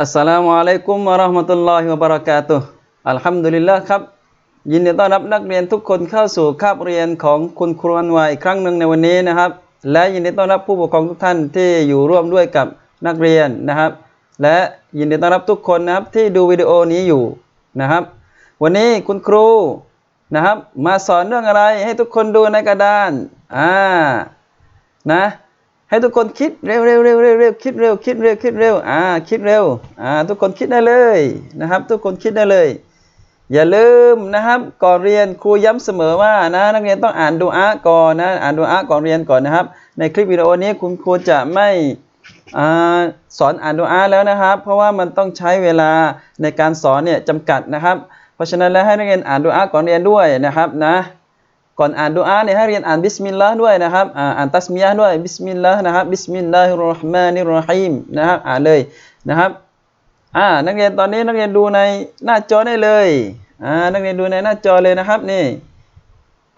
อัสสลามุอะลัยกุมวะเราะห์มะตุลลอฮิวะบะเราะกาตุฮ์อัลฮัมดุลิลละครับ ยินดีต้อนรับนักเรียนทุกคนเข้าสู่คาบเรียนของคุณครูอันวายอีกครั้งหนึ่งในวันนี้นะครับ และยินดีต้อนรับผู้ปกครองทุกท่านที่อยู่ร่วมด้วยกับนักเรียนนะครับ และยินดีต้อนรับทุกคนนะครับที่ดูวิดีโอนี้อยู่นะครับ วันนี้คุณครูนะครับ มาสอนเรื่องอะไรให้ทุกคนดูในกระดานอ่านะ ให้ทุกคนคิดเร็วเร็วเร็วเร็วเร็วคิดเร็วคิดเร็วคิดเร็วอ่าคิดเร็วอ่าทุกคนคิดได้เลยนะครับ ทุกคนคิดได้เลย อย่าลืมนะครับ ก่อนเรียนครูย้ำเสมอว่านะนักเรียนต้องอ่านดูอาก่อนนะอ่านดูอาก่อนเรียนก่อนนะครับ ในคลิปวิดีโอนี้คุณครูจะไม่อ่าสอนอ่านดูอาแล้วนะครับ เพราะว่ามันต้องใช้เวลาในการสอนเนี่ยจำกัดนะครับ เพราะฉะนั้นแล้วให้นักเรียนอ่านดูอาก่อนเรียนด้วยนะครับนะ ก่อนอ่านดูอาเนี่ยให้เรียนอ่านบิสมิลลาห์ด้วยนะครับอ่านตัสมียะห์ด้วยบิสมิลลาห์นะครับบิสมิลลาฮิรราะห์มานิรราะฮีมนะครับอ่านเลยนะครับอ่านักเรียนตอนนี้นักเรียนดูในหน้าจอได้เลยอ่านักเรียนดูในหน้าจอเลยนะครับนี่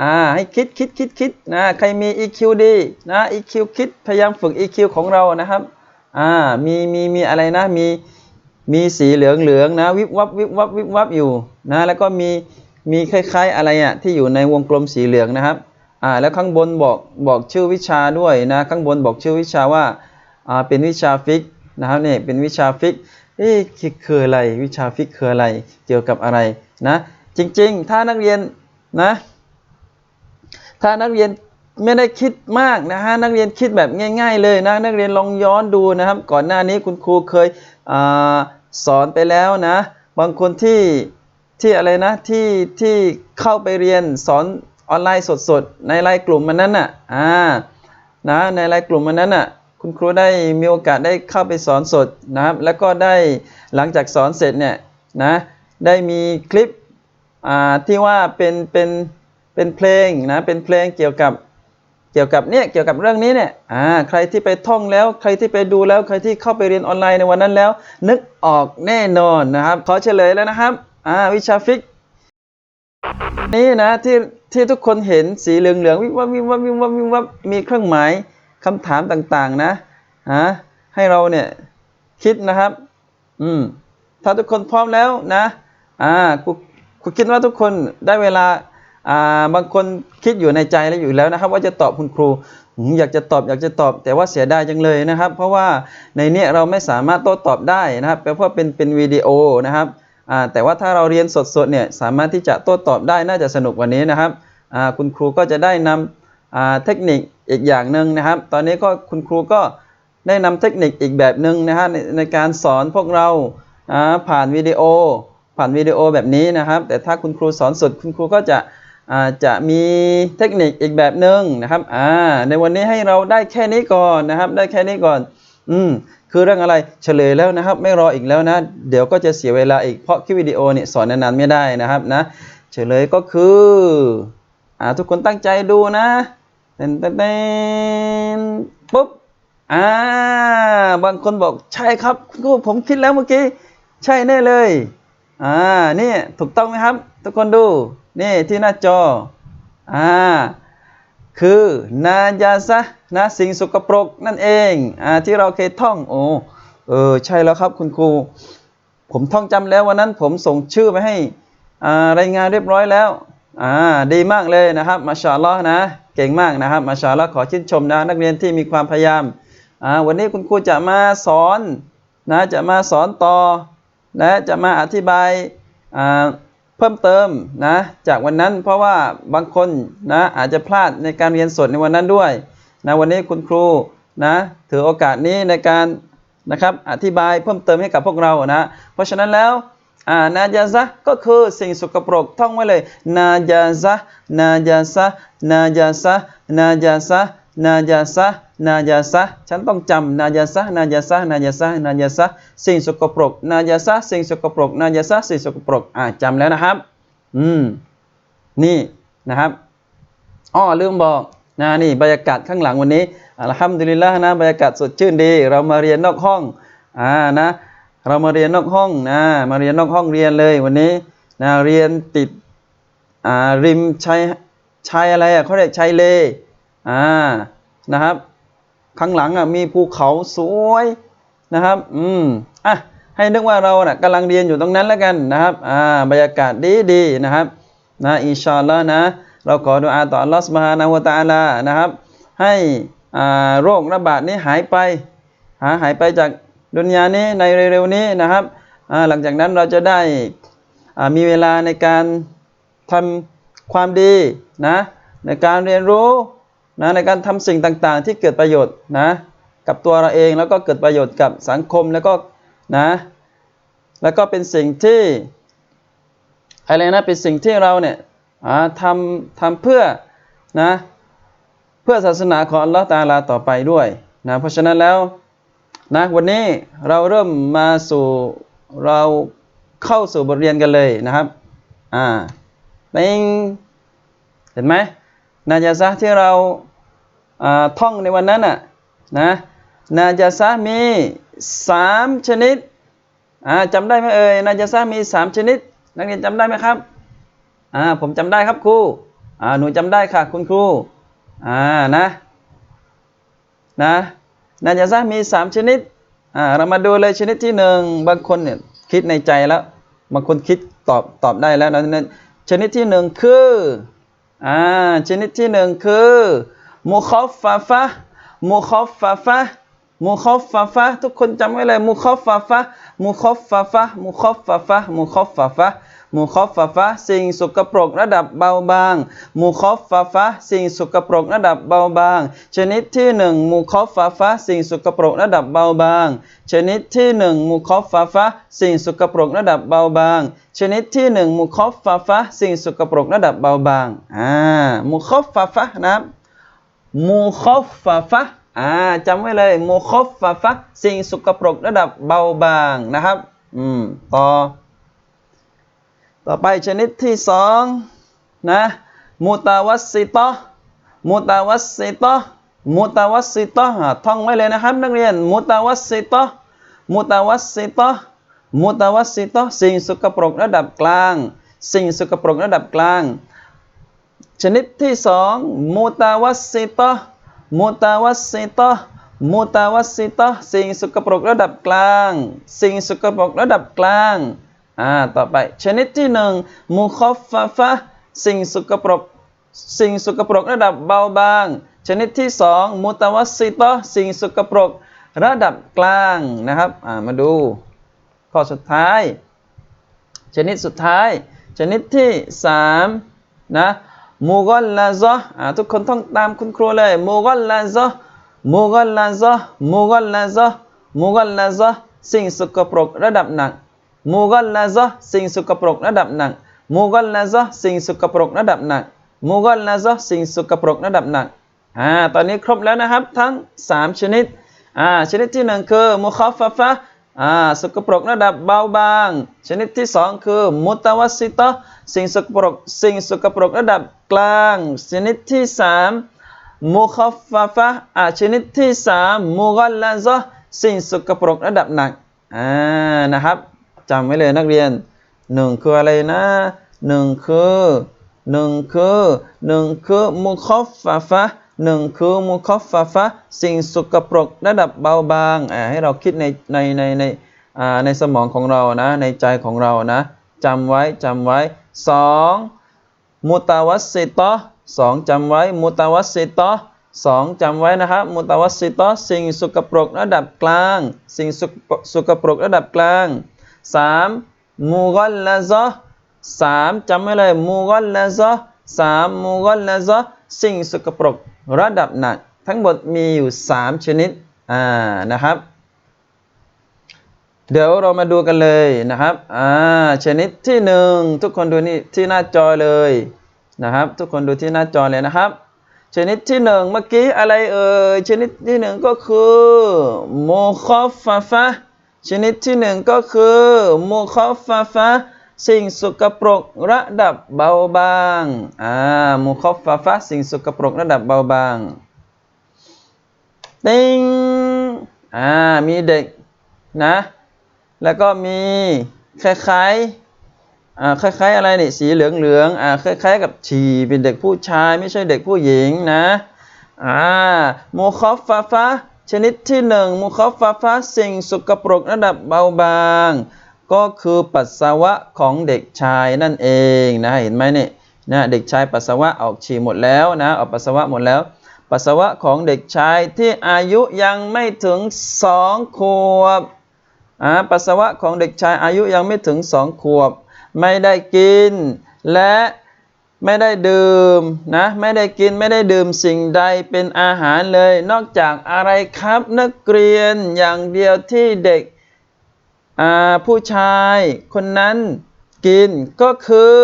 อ่าให้คิดคิดคิดคิดนะใครมี EQ ดีนะ EQ คิดพยายามฝึก EQ ของเรานะครับอ่ามีมีมีอะไรนะมีมีสีเหลืองเหลืองนะวิบวับวิบวับวิบวับอยู่นะแล้วก็มี มีคล้ายๆอะไรอะที่อยู่ในวงกลมสีเหลืองนะครับอ่าแล้วข้างบนบอกบอกชื่อวิชาด้วยนะข้างบนบอกชื่อวิชาว่าอ่าเป็นวิชาฟิกนะครับนี่เป็นวิชาฟิกเอ๊ะคืออะไรวิชาฟิกคืออะไรเกี่ยวกับอะไรนะจริงๆ ถ้านักเรียนนะถ้านักเรียนไม่ได้คิดมากนะฮะนักเรียนคิดแบบง่าย ๆ เลยนะนักเรียนลองย้อนดูนะครับ ก่อนหน้านี้คุณครูเคยอาสอนไปแล้วนะ บางคนที่ ที่อะไรนะที่ที่เข้าไปเรียนสอนออนไลน์สดๆ ในไลน์กลุ่มมันนั้นน่ะอ่านะในไลน์กลุ่มมันนั้นน่ะคุณครูได้มีโอกาสได้เข้าไปสอนสดนะครับแล้วก็ได้หลังจากสอนเสร็จเนี่ยนะได้มีคลิปอ่าที่ว่าเป็นเป็นเป็นเพลงนะเป็นเพลงเกี่ยวกับเกี่ยวกับเนี่ยเกี่ยวกับเรื่องนี้เนี่ยอ่าใครที่ไปท่องแล้วใครที่ไปดูแล้วใครที่เข้าไปเรียนออนไลน์ในวันนั้นแล้ว นึกออกแน่นอนนะครับขอเฉลยแล้วนะครับ อ่าวิชาฟิกนี่นะที่ที่ทุกคนเห็นสีเหลืองเหลืองๆวิบวับวิบวับวิบวับวิบวับมีเครื่องหมายคำถามต่างๆนะฮะให้เราเนี่ยคิดนะครับ อืมถ้าทุกคนพร้อมแล้วนะอ่าครูคุคิดว่าทุกคนได้เวลาอ่าบางคนคิดอยู่ในใจแล้วอยู่แล้วนะครับ ว่าจะตอบคุณครูอืมอยากจะตอบอยากจะตอบแต่ว่าเสียดายจังเลยนะครับ เพราะว่าในเนี้ยเราไม่สามารถโต้ตอบได้นะครับเพราะเป็นเป็นวิดีโอนะครับ แต่ว่าถ้าเราเรียนสดๆเนี่ยสามารถที่จะโต้ตอบได้น่าจะสนุกกว่านี้นะครับคุณครูก็จะได้นำอ่าเทคนิคอีกอย่างหนึ่งนะครับ ตอนนี้ก็คุณครูก็ได้นำเทคนิคอีกแบบหนึ่งนะฮะในในการสอนพวกเราผ่านวิดีโอ ผ่านวิดีโอแบบนี้นะครับ แต่ถ้าคุณครูสอนสดคุณครูก็จะจะมีเทคนิคอีกแบบหนึ่งนะครับในวันนี้ให้เราได้แค่นี้ก่อนนะครับ ได้แค่นี้ก่อน อืม คือเรื่องอะไรเฉลยแล้วนะครับ ไม่รออีกแล้วนะ เดี๋ยวก็จะเสียเวลาอีกเพราะคลิปวิดีโอเนี่ยสอนนานๆไม่ได้นะครับนะเฉลยก็คืออ่าทุกคนตั้งใจดูนะเต้นเต้นปุ๊บอ่าบางคนบอกใช่ครับคุณครูผมคิดแล้วเมื่อกี้ใช่แน่เลยอ่านี่ถูกต้องไหมครับ ทุกคนดูนี่ที่หน้าจออ่า คือนายาซะนะสิ่งสกปรกนั่นเองอ่าที่เราเคยท่องโอ้เออใช่แล้วครับคุณครู ผมท่องจำแล้ววันนั้นผมส่งชื่อไปให้อ่ารายงานเรียบร้อยแล้วอ่าดีมากเลยนะครับมาชาลอนะเก่งมากนะครับมาชาลอขอชื่นชมนะนักเรียนที่มีความพยายามอ่าวันนี้คุณครูจะมาสอนนะจะมาสอนต่อ และจะมาอธิบายอ่า เพิ่มเติมนะจากวันนั้นเพราะว่าบางคนนะอาจจะพลาดในการเรียนสดในวันนั้นด้วยนะวันนี้คุณครูนะถือโอกาสนี้ในการนะครับอธิบายเพิ่มเติมให้กับพวกเรานะเพราะฉะนั้นแล้วอ่านาจาซะก็คือสิ่งสกปรกท่องไว้เลย นาจาซะนาจาซะนาจาซะนาจาซะ นาจาซะนาจาซะฉันต้องจำนาจาซะนาจาซะนาจาซะนาจาซะสิ่งสกปรกนาจาซะสิ่งสกปรกนาจาซะสิ่งสกปรกอ่าจำแล้วนะครับ อืม นี่นะครับอ้อลืมบอกนะนี่บรรยากาศข้างหลังวันนี้อัลฮัมดุลิลละนะบรรยากาศสดชื่นดี เรามาเรียนนอกห้องอ่านะเรามาเรียนนอกห้องนะมาเรียนนอกห้องเรียนเลยวันนี้นะเรียนติดอ่าริมชายชายอะไรอะเขาเรียกชายเล อ่านะครับ ข้างหลังอะมีภูเขาสวยนะครับ อืมอะให้นึกว่าเราน่ะกำลังเรียนอยู่ตรงนั้นแล้วกันนะครับอ่าบรรยากาศดีดีนะครับนะอินชาอัลลอฮ์นะ เราขอดุอาต่ออัลลอฮ์สุบฮานะฮูวตาลานะครับ ให้อ่าโรคระบาดนี้หายไปหาหายไปจากดุนยานี้ในเร็วๆนี้นะครับอ่าหลังจากนั้นเราจะได้อ่ามีเวลาในการทำความดีนะในการเรียนรู้ นะในการทำสิ่งต่างๆ ที่เกิดประโยชน์นะกับตัวเราเองแล้วก็เกิดประโยชน์กับสังคมแล้วก็นะแล้วก็เป็นสิ่งที่อะไรนะเป็นสิ่งที่เราเนี่ยทำทำเพื่อนะเพื่อศาสนาของอัลลอฮ์ตาอาลาต่อไปด้วยนะเพราะฉะนั้นแล้วนะวันนี้เราเริ่มมาสู่เราเข้าสู่บทเรียนกันเลยนะครับอ่าเป็นเห็นไหม นาจาซะที่เราท่องในวันนั้นน่ะนะนาจาซะมีสามชนิดอ่าจำได้ไหมเอ่ยนาจาซะมีสามชนิด นักเรียนจำได้ไหมครับผมจำได้ครับครูหนูจำได้ค่ะคุณครูนะนะนาจาซะมีสามชนิดเรามาดูเลยชนิดที่หนึ่งบางคนเนี่ยคิดในใจแล้วบางคนคิดตอบตอบได้แล้วนะชนิดที่หนึ่งคือ อ่าชนิดที่หนึ่งคือมุคอฟฟาฟะมุคอฟฟาฟะมุคอฟฟาฟะทุกคนจำไว้เลยมุคอฟฟาฟะมุคอฟฟาฟะมุคอฟฟาฟะมุคอฟฟาฟะ มุคอฟฟาฟะสิ่งสกปรกระดับเบาบาง มุคอฟฟาฟะสิ่งสกปรกระดับเบาบาง ชนิดที่หนึ่งมุคอฟฟาฟะสิ่งสกปรกระดับเบาบาง ชนิดที่หนึ่งมุคอฟฟาฟะสิ่งสกปรกระดับเบาบาง ชนิดที่หนึ่งมุคอฟฟาฟะสิ่งสกปรกระดับเบาบาง อ่า มุคอฟฟาฟะนะครับมูคอฟฟาฟะอ่าจำไว้เลยมูคอฟฟาฟะสิ่งสกปรกระดับเบาบางนะครับ อืม ต่อ ต่อไปชนิดที่สองนะมุตาวัสซิตะมุตาวัสซิตะมุตาวัสซิตะอ่าท่องไว้เลยนะครับนักเรียนมุตาวัสซิตะมุตาวัสซิตะมุตาวัสซิตะสิ่งสกปรกระดับกลาง สิ่งสกปรกระดับกลาง ชนิดที่สองมุตาวัสซิตะมุตาวัสซิตะมุตาวัสซิตะสิ่งสกปรกระดับกลาง สิ่งสกปรกระดับกลาง อ่าต่อไปชนิดที่หนึ่งมุคอฟฟาฟะสิ่งสกปรกสิ่งสกปรกระดับเบาบาง ชนิดที่สองมุตาวัสซิตะสิ่งสกปรกระดับกลางนะครับอ่ามาดูข้อสุดท้าย ชนิดสุดท้าย ชนิดที่สามนะมูกอลลาซอ่าทุกคนต้องตามคุณครูเลยมูกอลลาซมูกอลลาซมูกอลลาซมูกอลลาซสิ่งสกปรกระดับหนัก มูกลลาซะสิ่งสกปรกระดับหนักมูกลลาซะสิ่งสกปรกระดับหนักมูกลลาซะสิ่งสกปรกระดับหนักอ่าตอนนี้ครบแล้วนะครับทั้งสามชนิดอ่าชนิดที่หนึ่งคือมุคอฟฟาฟะอ่าสกปรกระดับเบาบาง ชนิดที่สองคือมุตวัสิตะสิ่งสกปรกสิ่งสกปรกระดับกลาง ชนิดที่สามมุคอฟฟาฟะอ่าชนิดที่สามมุกัลลาซะสิ่งสกปรกระดับหนักอ่านะครับ จำไว้เลยนักเรียนหนึ่งคืออะไรนะหนึ่งคือหนึ่งคือหนึ่งคือมุคอฟฟาฟะหนึ่งคือมุคอฟฟาฟะสิ่งสกปรกระดับเบาบางอ่าให้เราคิดในในในในอ่าในสมองของเรานะ ในใจของเรานะจำไว้จำไว้สองมุตาวัสสิตะสองจำไว้มุตาวัสสิตะสองจำไว้นะครับมุตาวัสสิตะสิ่งสกปรกระดับกลาง สิ่งสกปรกสกปรกระดับกลาง สามมูกัลลาซะสามจำไว้เลยมูกัลลาซะสามมูกัลลาซะสิ่งสกปรกระดับหนัก ทั้งหมดมีอยู่สามชนิดอ่านะครับ เดี๋ยวเรามาดูกันเลยนะครับอ่าชนิดที่หนึ่งทุกคนดูนี่ที่หน้าจอเลยนะครับ ทุกคนดูที่หน้าจอเลยนะครับ ชนิดที่หนึ่งเมื่อกี้อะไรเอ่ยชนิดที่หนึ่งก็คือโมคอฟฟาฟะ ชนิดที่หนึ่งก็คือโมคอฟฟาฟะสิ่งสกปรกระดับเบาบางอ่าโมคอฟฟาฟะสิ่งสกปรกระดับเบาบางติงอ่ามีเด็กนะ แล้วก็มีคล้ายๆอ่าคล้ายๆอะไรนี่สีเหลืองๆอ่าคล้ายๆกับฉี่เป็นเด็กผู้ชายไม่ใช่เด็กผู้หญิงนะอ่าโมคอฟฟาฟะ ชนิดที่หนึ่งมุคฟาฟะสิ่งสกปรกระดับเบาบาง ก็คือปัสสาวะของเด็กชายนั่นเองนะเห็นไหมเนี่ยนะเด็กชายปัสสาวะออกฉี่หมดแล้วนะออกปัสสาวะหมดแล้ว ปัสสาวะของเด็กชายที่อายุยังไม่ถึงสองขวบอ่าปัสสาวะของเด็กชายอายุยังไม่ถึงสองขวบ ไม่ได้กิน และ ไม่ได้ดื่มนะไม่ได้กินไม่ได้ดื่มสิ่งใดเป็นอาหารเลย นอกจากอะไรครับนักเรียนอย่างเดียวที่เด็กผู้ชายคนนั้นกินก็คือ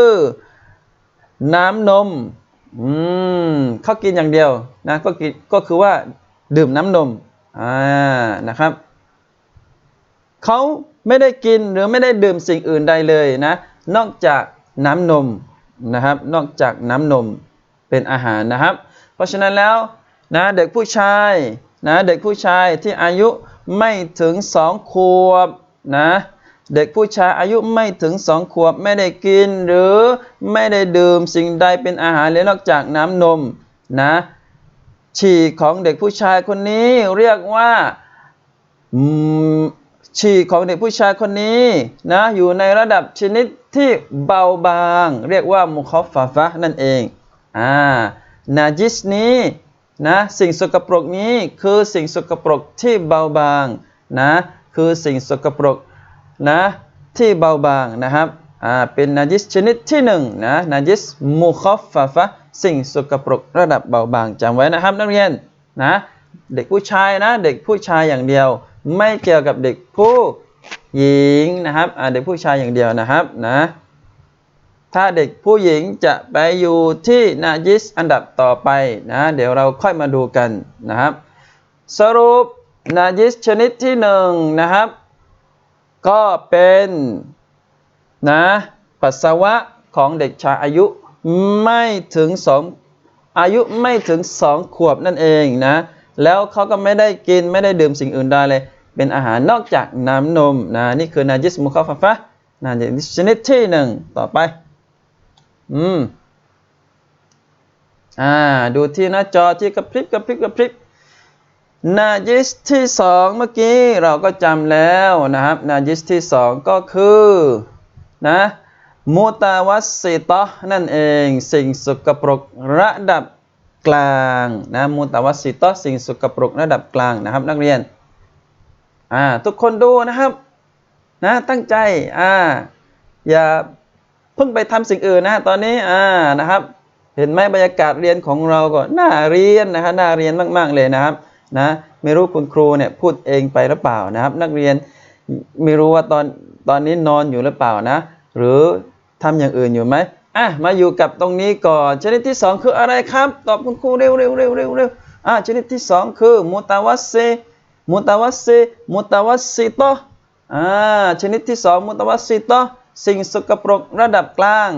น้ำนมอืมเขากินอย่างเดียวนะก็กินก็คือว่าดื่มน้ำนมอ่านะครับเขาไม่ได้กินหรือไม่ได้ดื่มสิ่งอื่นใดเลยนะ นอกจากน้ำนม นะครับ นอกจากน้ำนมเป็นอาหารนะครับ เพราะฉะนั้นแล้วนะเด็กผู้ชายนะเด็กผู้ชายที่อายุไม่ถึงสองขวบนะเด็กผู้ชายอายุไม่ถึงสองขวบไม่ได้กินหรือไม่ได้ดื่มสิ่งใดเป็นอาหารเลยนอกจากน้ำนมนะฉี่ของเด็กผู้ชายคนนี้เรียกว่าฉี่ของเด็กผู้ชายคนนี้นะอยู่ในระดับชนิด ที่เบาบาง เรียกว่ามุคอฟฟาฟะนั่นเองอ่านาจิสนี้นะสิ่งสกปรกนี้คือสิ่งสกปรกที่เบาบางนะคือสิ่งสกปรกนะที่เบาบางนะครับอ่าเป็นนาจิสชนิดที่หนึ่งนะนาจิสมุคอฟฟาฟะสิ่งสกปรกระดับเบาบางจำไว้นะครับนักเรียนนะเด็กผู้ชายนะเด็กผู้ชายอย่างเดียว ไม่เกี่ยวกับเด็กผู้ หญิงนะครับเด็กผู้ชายอย่างเดียวนะครับนะถ้าเด็กผู้หญิงจะไปอยู่ที่นาจิสอันดับต่อไปนะเดี๋ยวเราค่อยมาดูกันนะครับ สรุปนาจิสชนิดที่หนึ่งนะครับ ก็เป็นนะปัสสาวะของเด็กชายอายุไม่ถึงสองอายุไม่ถึงสองขวบนั่นเองนะแล้วเขาก็ไม่ได้กินไม่ได้ดื่มสิ่งอื่นใดเลย เป็นอาหารนอกจากน้ำนมนะนี่คือนาจิสมุคอฟฟะนาจิสชนิดที่หนึ่งต่อไป อืมอ่าดูที่หน้าจอที่กระพริบกระพริบกระพริบนาจิสที่สองเมื่อกี้เราก็จำแล้วนะครับนาจิสที่สองก็คือนะมุตาวัสสิตะนั่นเองสิ่งสกปรกระดับกลางนะมุตาวัสสิตะสิ่งสกปรกระดับกลางนะครับ นักเรียน อ่าทุกคนดูนะครับนะตั้งใจอ่าอย่าเพิ่งไปทำสิ่งอื่นนะตอนนี้อ่านะครับเห็นไหมบรรยากาศเรียนของเราก็น่าเรียนนะครับน่าเรียนมาก ๆเลยนะครับนะไม่รู้คุณครูเนี่ยพูดเองไปหรือเปล่านะครับ นักเรียนไม่รู้ว่าตอนตอนนี้นอนอยู่หรือเปล่านะ หรือทำอย่างอื่นอยู่ไหมอะมาอยู่กับตรงนี้ก่อนชนิดที่สองคืออะไรครับ ตอบคุณครูเร็วเร็วเร็วเร็วเร็วอะชนิดที่สองคือมุตาวัสเซ มุตาวัสเซมุตาวัสซิโตอ่าชนิดที่สองมุตาวัสซิโตสิ่งสกปรกระดับกลาง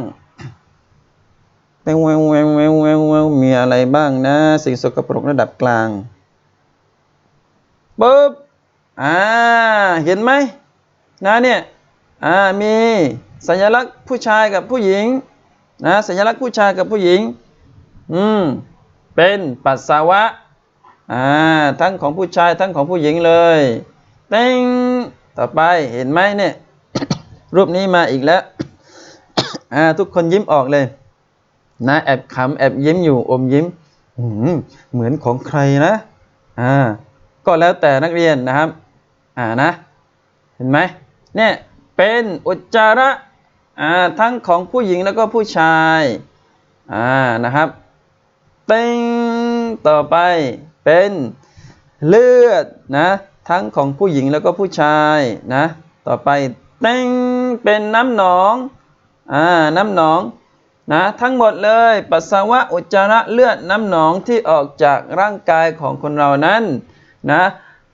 แววแววแววแววแววแววมีอะไรบ้างนะ สิ่งสกปรกระดับกลางปึ๊บอ่าเห็นไหมนะเนี่ยอ่ามีสัญลักษณ์ผู้ชายกับผู้หญิงนะสัญลักษณ์ผู้ชายกับผู้หญิงอืมเป็นปัสสาวะ อ่าทั้งของผู้ชายทั้งของผู้หญิงเลยเต้งต่อไปเห็นไหมเนี่ยรูปนี้มาอีกแล้วอ่าทุกคนยิ้มออกเลยนะแอบขำแอบยิ้มอยู่อมยิ้มเหมือนของใครนะอ่าก็แล้วแต่นักเรียนนะครับอ่านะ เห็นไหมเนี่ยเป็นอุจจาระอ่าทั้งของผู้หญิงแล้วก็ผู้ชายอ่านะครับเต็งต่อไป เป็นเลือดนะทั้งของผู้หญิงแล้วก็ผู้ชายนะต่อไปเต็งเป็นน้ำหนองอ่าน้ำหนองนะทั้งหมดเลยปัสสาวะอุจจาระเลือดน้ำหนองที่ออกจากร่างกายของคนเรานั้นนะ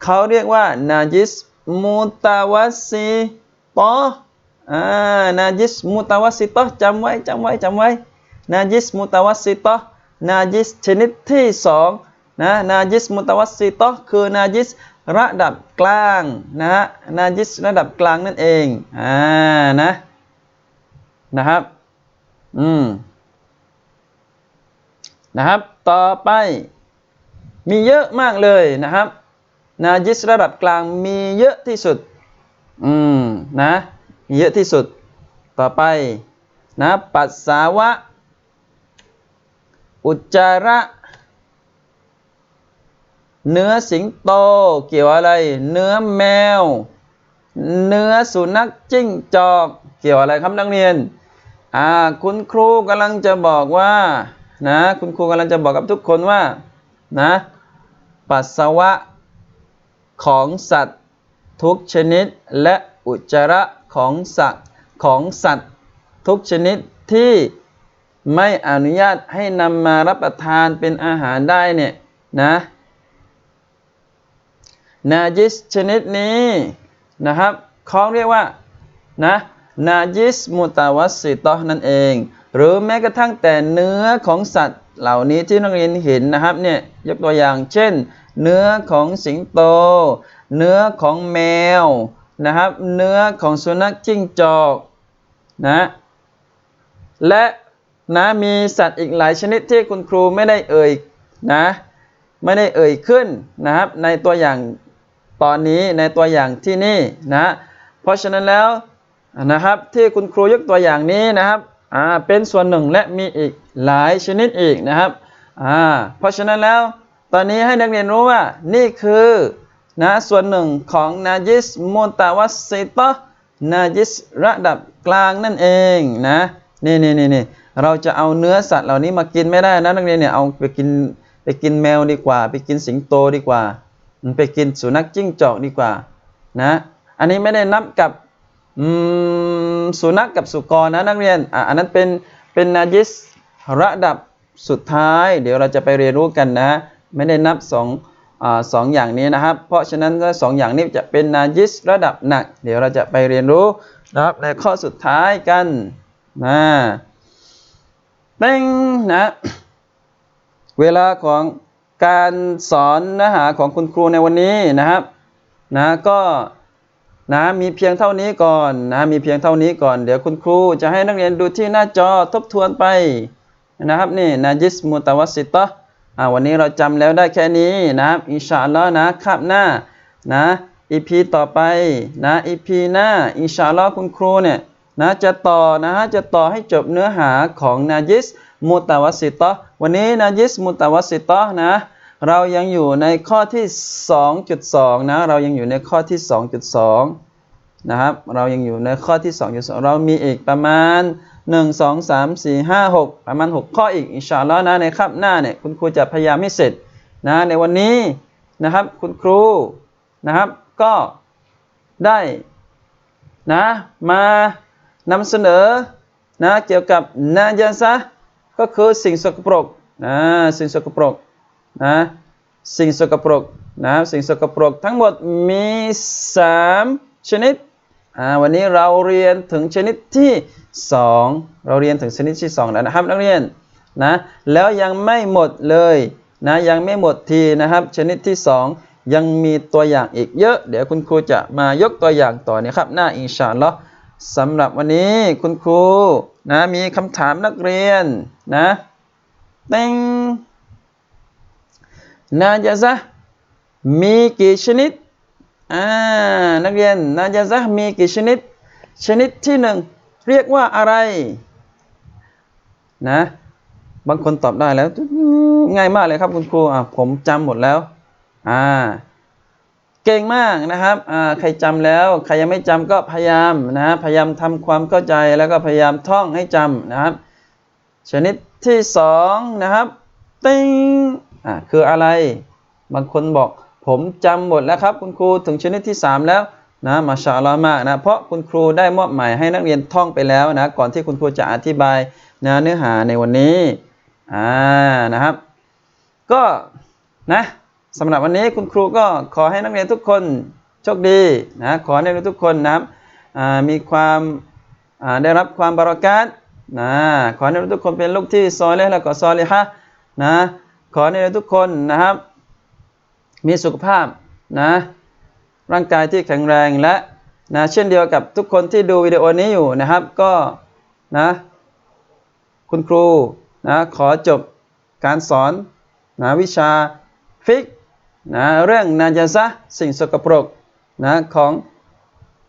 เขาเรียกว่านาจิสมุตาวัสซิตออ่านาจิสมุตาวัสซิตอจำไว้จำไว้จำไว้นาจิสมุตาวัสซิตอนาจิสชนิดที่สอง นะนาจิสมุตวัสซิตอคือนาจิสระดับกลางนะฮะนาจิสระดับกลางนั่นเองอ่านะนะครับอืมนะครับต่อไปมีเยอะมากเลยนะครับ นาจิสระดับกลางมีเยอะที่สุดอืมนะมีเยอะที่สุดต่อไปนะปัสสาวะ อุจจาระ เนื้อสิงโต เกี่ยวอะไร เนื้อแมว เนื้อสุนัขจิ้งจอก เกี่ยวอะไรครับนักเรียน อ่า คุณครูกำลังจะบอกว่า นะ คุณครูกำลังจะบอกกับทุกคนว่า นะ ปัสสาวะของสัตว์ทุกชนิดและอุจจาระของสัตว์ของสัตว์ทุกชนิดที่ไม่อนุญาตให้นำมารับประทานเป็นอาหารได้เนี่ยนะ นาจิสชนิดนี้นะครับเขาเรียกว่านะนาจิสมุตาวัสสิตอนั่นเอง หรือแม้กระทั่งแต่เนื้อของสัตว์เหล่านี้ที่นักเรียนเห็นนะครับเนี่ยยกตัวอย่างเช่น เนื้อของสิงโต เนื้อของแมวนะครับเนื้อของสุนัขจิ้งจอกนะและนะมีสัตว์อีกหลายชนิดที่คุณครูไม่ได้เอ่ยนะไม่ได้เอ่ยขึ้นนะครับในตัวอย่าง ตอนนี้ในตัวอย่างที่นี่นะเพราะฉะนั้นแล้วนะครับที่คุณครูยกตัวอย่างนี้นะครับอ่าเป็นส่วนหนึ่งและมีอีกหลายชนิดอีกนะครับอ่าเพราะฉะนั้นแล้วตอนนี้ให้นักเรียนรู้ว่านี่คือนะส่วนหนึ่งของนาจิสมุตาวัสซิตะนาจิสระดับกลางนั่นเองนะนี่นี่นี่นี่เราจะเอาเนื้อสัตว์เหล่านี้มากินไม่ได้นะนักเรียนเนี่ยเอาไปกินไปกินแมวดีกว่า ไปกินสิงโตดีกว่า ไปกินสุนัขจิ้งจอกดีกว่า นะ อันนี้ไม่ได้นับกับสุนัขกกับสุกรนะนักเรียนอ,อันนั้นเป็นเป็นนาจิสระดับสุดท้าย เดี๋ยวเราจะไปเรียนรู้กันนะ ไม่ได้นับสองอสองอย่างนี้นะครับ เพราะฉะนั้นสองอย่างนี้จะเป็นนาจิสระดับหนัก เดี๋ยวเราจะไปเรียนรู้นะครับในข้อสุดท้ายกันนะเป้งนะ เวลาของ การสอนเนื้อหาของคุณครูในวันนี้นะครับนะก็นะมีเพียงเท่านี้ก่อนนะมีเพียงเท่านี้ก่อน เดี๋ยวคุณครูจะให้นักเรียนดูที่หน้าจอทบทวนไปนะครับนี่นาจิสมุตวัสิตะอ่าวันนี้เราจำแล้วได้แค่นี้นะครับอินชาอัลลอฮ์นะคาบหน้านะอีพีต่อไปนะอีพีหน้าอินชาอัลลอฮ์คุณครูเนี่ยนะจะต่อนะฮะจะต่อให้จบเนื้อหาของนาจิส มุตวัสิตะวันนี้นาจิสมุตวัสิตะนะ เรายังอยู่ในข้อที่ 2.2 นะ เรายังอยู่ในข้อที่ 2.2 นะครับ เรายังอยู่ในข้อที่ 2.2 เรามีอีกประมาณ 1 2 3 4 5 6 ประมาณ 6 ข้ออีกอินชาอัลลอฮ์นะในคาบหน้าเนี่ยคุณครูจะพยายามให้เสร็จนะในวันนี้นะครับคุณครูนะครับก็ได้นะมานำเสนอนะเกี่ยวกับนาจาซะ ก็คือสิ่งสกปรกนะสิ่งสกปรกนะสิ่งสกปรกนะสิ่งสกปรกทั้งหมดมี 3 ชนิดอ่าวันนี้เราเรียนถึงชนิดที่ 2 เราเรียนถึงชนิดที่ 2 แล้วนะครับนักเรียนนะแล้วยังไม่หมดเลยนะยังไม่หมดทีนะครับ ชนิดที่ 2 ยังมีตัวอย่างอีกเยอะ เดี๋ยวคุณครูจะมายกตัวอย่างต่อนี้ครับหน้าอินชาอัลลอฮ์สำหรับวันนี้คุณครู นะมีคำถามนักเรียนนะเต็งนาจาซะมีกี่ชนิดอ่านักเรียนนาจาซะมีกี่ชนิด ชนิดที่หนึ่งเรียกว่าอะไรนะบางคนตอบได้แล้ว ง่ายมากเลยครับคุณครูอ่าผมจำหมดแล้วอ่า เก่งมากนะครับใครจำแล้ว ใครยังไม่จำก็พยายามนะ พยายามทำความเข้าใจแล้วก็พยายามท่องให้จำนะครับ ชนิดที่สองนะครับ ติ้งอ่าคืออะไร บางคนบอกผมจำหมดแล้วครับ คุณครูถึงชนิดที่ 3 แล้วนะมาชาลอมากนะ เพราะคุณครูได้มอบหมายให้นักเรียนท่องไปแล้วนะ ก่อนที่คุณครูจะอธิบายนะเนื้อหาในวันนี้ อ่า นะครับ ก็นะ สำหรับวันนี้คุณครูก็ขอให้นักเรียนทุกคนโชคดีนะขอให้นักเรียนทุกคนนะมีความได้รับความบารักัตนะขอให้นักเรียนทุกคนเป็นลูกที่ซอยเลและก็ซอลิฮะนะขอให้ทุกคนนะครับ มีสุขภาพนะร่างกายที่แข็งแรงและนะเช่นเดียวกับทุกคนที่ดูวิดีโอนี้อยู่นะครับก็นะคุณครูนะขอจบการสอนนะวิชาฟิก นะเรื่องนาจาซะสิ่งสกปรกนะของ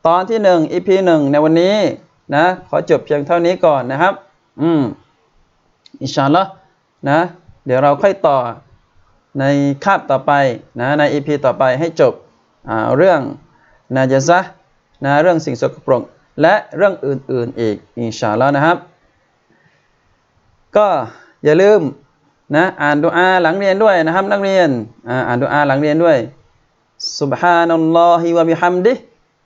ตอนที่หนึ่ง EP หนึ่งในวันนี้นะขอจบเพียงเท่านี้ก่อนนะครับ อืมอินชาอัลลอฮ์นะ เดี๋ยวเราค่อยต่อในคาบต่อไปนะใน EP ต่อไปให้จบเรื่องนาจาซะนะเรื่องสิ่งสกปรก และเรื่องอื่นๆอีกอินชาอัลลอฮ์นะครับ ก็อย่าลืม นะอ่านดุอาหลังเรียนด้วยนะครับ นักเรียนอ่าอ่านดุอาหลังเรียนด้วย سبحان الله وبحمده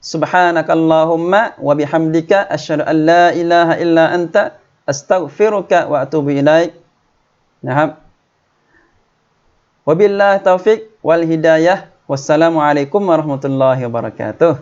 سبحانك اللهم وبحمدك أشهد أن لا إله إلا أنت أستغفرك وأتوب إليك นะครับ وبالله التوفيق والهداية والسلام عليكم ورحمة الله وبركاته